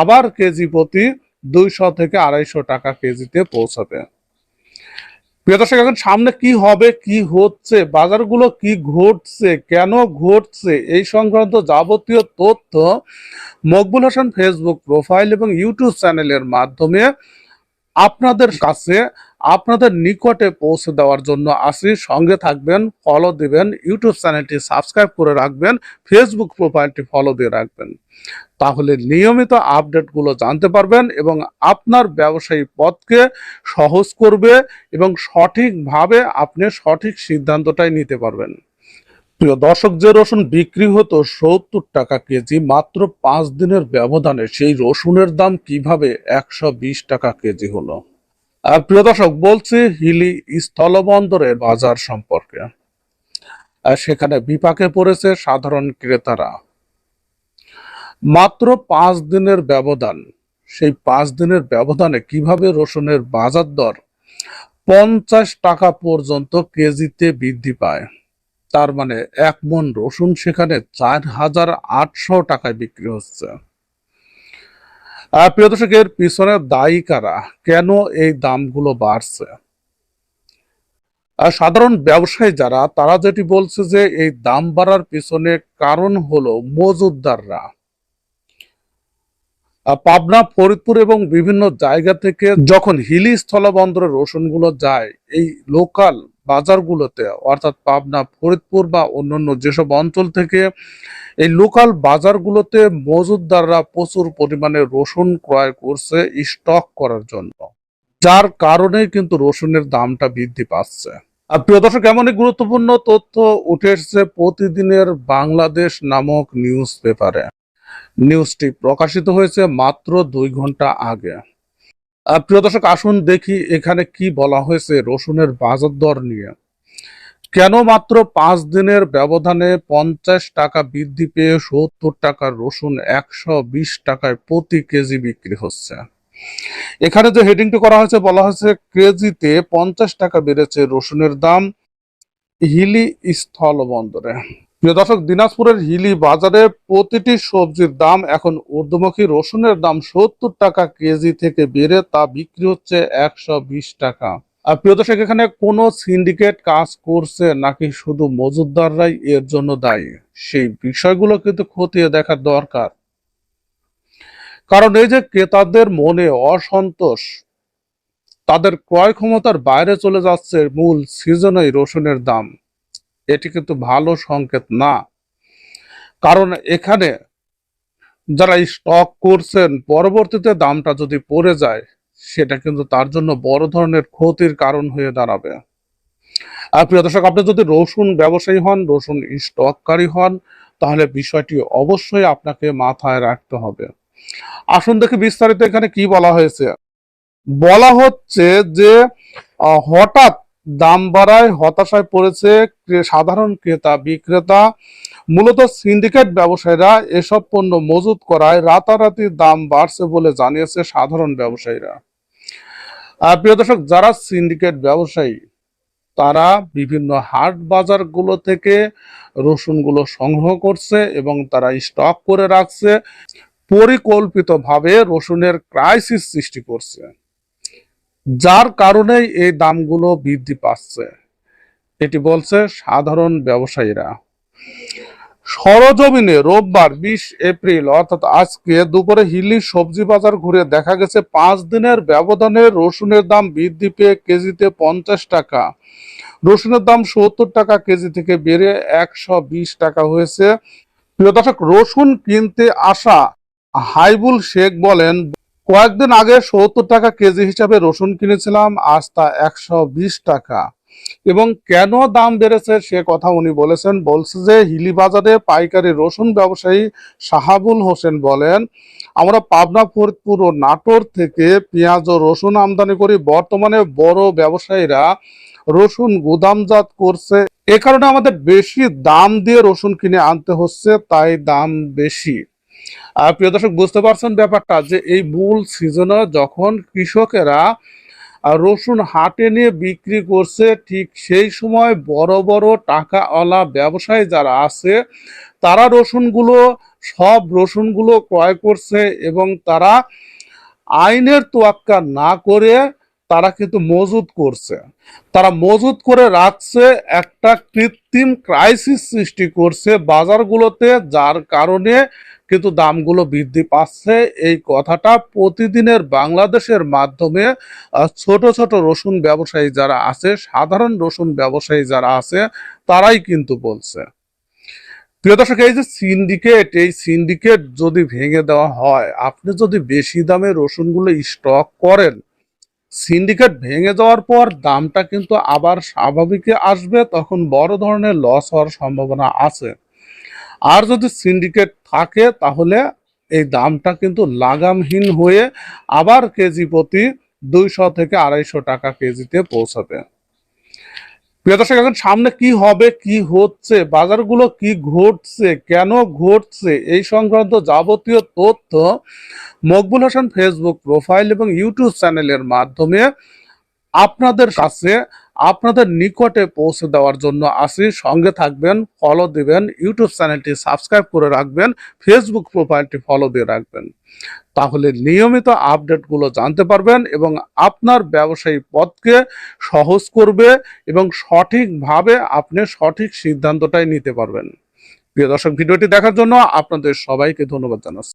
আবার কেজি প্রতি দুইশো থেকে আড়াইশো টাকা কেজিতে পৌঁছাবে। প্রিয় দর্শক, এখন সামনে কি হবে, কি হচ্ছে, বাজারগুলো কি ঘটছে, কেন ঘটছে, এই সংক্রান্ত যাবতীয় তথ্য মকবুল হাসান ফেসবুক প্রোফাইল এবং ইউটিউব চ্যানেলের মাধ্যমে আপনাদের কাছে আপনাদের নিকটে পৌঁছে দেওয়ার জন্য আসি। সঙ্গে থাকবেন ফলো দিবেন ইউটিউব চ্যানেলটি সাবস্ক্রাইব করে রাখবেন ফেসবুক প্রোফাইলটি ফলো দিয়ে রাখবেন। তাহলে নিয়মিত আপডেটগুলো জানতে পারবেন এবং আপনার ব্যবসায়ী পথকে সহজ করবে এবং সঠিকভাবে আপনি সঠিক সিদ্ধান্তটাই নিতে পারবেন। প্রিয় দর্শক, যে রসুন বিক্রি হতো সত্তর টাকা কেজি, মাত্র পাঁচ দিনের ব্যবধানে সেই রসুনের দাম কীভাবে একশো বিশ টাকা কেজি হলো? প্রিয় দর্শক, বলছি হিলি স্থলবন্দরের বাজার সম্পর্কে। সেখানে বিপাকে পড়েছে সাধারণ ক্রেতারা। মাত্র পাঁচ দিনের ব্যবধান। সেই পাঁচ দিনের ব্যবধানে কীভাবে রসুনের বাজার দর পঞ্চাশ টাকা পর্যন্ত কেজিতে বৃদ্ধি পায়? তার মানে এক মন রসুন সেখানে চার হাজার আটশো টাকায় বিক্রি হচ্ছে। প্রিয় দর্শক এর পিছনে দায়ী কারা? কেন এই দামগুলো বাড়ছে? সাধারণ ব্যবসায়ী যারা, তারা যেটি বলছে যে এই দাম বাড়ার পিছনে কারণ হলো মজুদদাররা পাবনা, ফরিদপুর এবং বিভিন্ন জায়গা থেকে যখন হিলি স্থলবন্দরে রসুনগুলো যায়, এই লোকাল বাজারগুলোতে, অর্থাৎ পাবনা, ফরিদপুর বা অন্যান্য যেসব অঞ্চল থেকে এই লোকাল বাজারগুলোতে মজুদদাররা প্রচুর পরিমাণে রসুন ক্রয় করছে স্টক করার জন্য। যার কারণে কিন্তু রসুনের দামটা বৃদ্ধি পাচ্ছে। আর প্রিয় দর্শক, এমনই গুরুত্বপূর্ণ তথ্য উঠে এসেছে প্রতিদিনের বাংলাদেশ নামক নিউজ পেপারে নিউজটি প্রকাশিত হয়েছে মাত্র দুই ঘণ্টা আগে। প্রিয় দর্শক, আসুন দেখি এখানে কি বলা হয়েছে রসুনের বাজার দর নিয়ে। কেন মাত্র পাঁচ দিনের ব্যবধানে পঞ্চাশ টাকা বৃদ্ধি পেয়ে সত্তর টাকার রসুন একশো বিশ টাকায় প্রতি কেজি বিক্রি হচ্ছে? এখানে যে হেডিংটি করা হয়েছে, বলা হয়েছে কেজিতে পঞ্চাশ টাকা বেড়েছে রসুনের দাম হিলি স্থল বন্দরে প্রিয় দর্শক, দিনাজপুরের হিলি বাজারে প্রতিটি সবজির দাম এখন ঊর্ধ্বমুখী। রসুনের দাম সত্তর টাকা কেজি থেকে বেড়ে তা বিক্রি হচ্ছে একশো বিশ টাকা। আর প্রিয় দর্শক, এখানে কোন সিন্ডিকেট কাজ করছে নাকি শুধু মজুদদাররাই এর জন্য দায়ী? সেই বিষয়গুলো কিন্তু খতিয়ে দেখার দরকার। কারণ এই যে ক্রেতাদের মনে অসন্তোষ, তাদের ক্রয় ক্ষমতার বাইরে চলে যাচ্ছে মূল সিজনেই রসুনের দাম। এটি কিন্তু ভালো সংকেত না। কারণ এখানে যারা স্টক করছেন, পরবর্তীতে দামটা যদি পড়ে যায়, সেটা কিন্তু তার জন্য বড় ধরনের ক্ষতির কারণ হয়ে দাঁড়াবে। আর প্রিয় দর্শক, আপনি যদি রসুন ব্যবসায়ী হন, রসুন স্টককারী হন, তাহলে বিষয়টি অবশ্যই আপনাকে মাথায় রাখতে হবে। আসুন দেখি বিস্তারিত এখানে কি বলা হয়েছে। বলা হচ্ছে যে হঠাৎ দাম বাড়ায়, হতাশায় পড়েছে সাধারণ ক্রেতা, বিক্রেতা। মূলত সিন্ডিকেট ব্যবসায়ীরা এসব পণ্য মজুত করায় রাতারাতি দাম বাড়ছে বলে জানিয়েছে সাধারণ ব্যবসায়ীরা। প্রিয় দর্শক, যারা সিন্ডিকেট ব্যবসায়ী, তারা বিভিন্ন হাট বাজারগুলো থেকে রসুনগুলো সংগ্রহ করছে এবং তারা স্টক করে রাখছে। পরিকল্পিতভাবে রসুনের ক্রাইসিস সৃষ্টি করছে। যার কারণেই এই দামগুলো বৃদ্ধি পাচ্ছে। এটি বলছে সাধারণ ব্যবসায়ীরা। সরজমিনে রোববার বিশ এপ্রিল, অর্থাৎ আজকে দুপুরে হিলি সবজি বাজার ঘুরে দেখা গেছে, পাঁচ দিনের ব্যবধানে রসুনের দাম বৃদ্ধি পেয়ে কেজিতে পঞ্চাশ টাকা। রসুনের দাম সত্তর টাকা কেজি থেকে বেড়ে একশো বিশ টাকা হয়েছে। প্রিয় দর্শক, রসুন কিনতে আসা হাইবুল শেখ বলেন কয়েকদিন আগে সত্তর টাকা কেজি হিসাবে রসুন কিনেছিলাম, আজ তা একশো বিশ টাকা। এবং কেন দাম বেড়েছে সে কথা উনি বলেছেন। বলছে যে হিলি বাজারে পাইকারি রসুন ব্যবসায়ী শাহাবুল হোসেন বলেন, আমরা পাবনা, ফরিদপুর ও নাটোর থেকে পেঁয়াজ ও রসুন আমদানি করি। বর্তমানে বড় ব্যবসায়ীরা রসুন গুদামজাত করছে। এ কারণে আমাদের বেশি দাম দিয়ে রসুন কিনে আনতে হচ্ছে, তাই দাম বেশি। প্রিয় দর্শক, বুঝতে পারছেন ব্যাপারটা যে এই মূল সিজনে যখন কৃষকেরা আর রসুন হাটে নিয়ে বিক্রি করছে, ঠিক সেই সময় বড় বড় টাকাওয়ালা ব্যবসায়ী যারা আছে, তারা রসুনগুলো, সব রসুনগুলো ক্রয় করছে এবং তারা আইনের তোয়াক্কা না করে তারা কিন্তু মজুদ করছে। তারা মজুদ করে রাখছে, একটা কৃত্রিম ক্রাইসিস সৃষ্টি করছে বাজারগুলোতে, যার কারণে কিন্তু দামগুলো বৃদ্ধি পাচ্ছে। এই কথাটা প্রতিদিনের বাংলাদেশের মাধ্যমে ছোট ছোট রসুন ব্যবসায়ী যারা আছে, সাধারণ রসুন ব্যবসায়ী যারা আছে, তারাই কিন্তু বলছে। প্রিয় দর্শক, এই যে সিন্ডিকেট, এই সিন্ডিকেট যদি ভেঙে দেওয়া হয়, আপনি যদি বেশি দামে রসুনগুলো স্টক করেন, সিন্ডিকেট ভেঙে যাওয়ার পর দামটা কিন্তু আবার স্বাভাবিকে আসবে, তখন বড় ধরনের লস হওয়ার সম্ভাবনা আছে। আর যদি সিন্ডিকেট থাকে, তাহলে এই দামটা কিন্তু লাগামহীন হয়ে আবার কেজি প্রতি দুইশো থেকে আড়াইশো টাকা কেজিতে পৌঁছাবে। প্রিয় দর্শক, এখন সামনে কি হবে, কি হচ্ছে, বাজারগুলো কি ঘটছে, কেন ঘটছে, এই সংক্রান্ত যাবতীয় তথ্য মকবুল হাসান ফেসবুক প্রোফাইল এবং ইউটিউব চ্যানেলের মাধ্যমে আপনাদের কাছে আপনাদের নিকটে পৌঁছে দেওয়ার জন্য আসি। সঙ্গে থাকবেন ফলো দিবেন ইউটিউব চ্যানেলটি সাবস্ক্রাইব করে রাখবেন ফেসবুক প্রোফাইলটি ফলো দিয়ে রাখবেন। তাহলে নিয়মিত আপডেটগুলো জানতে পারবেন এবং আপনার ব্যবসায়ী পথকে সহজ করবে এবং সঠিকভাবে আপনি সঠিক সিদ্ধান্তটাই নিতে পারবেন। প্রিয় দর্শক, ভিডিওটি দেখার জন্য আপনাদের সবাইকে ধন্যবাদ জানাচ্ছি।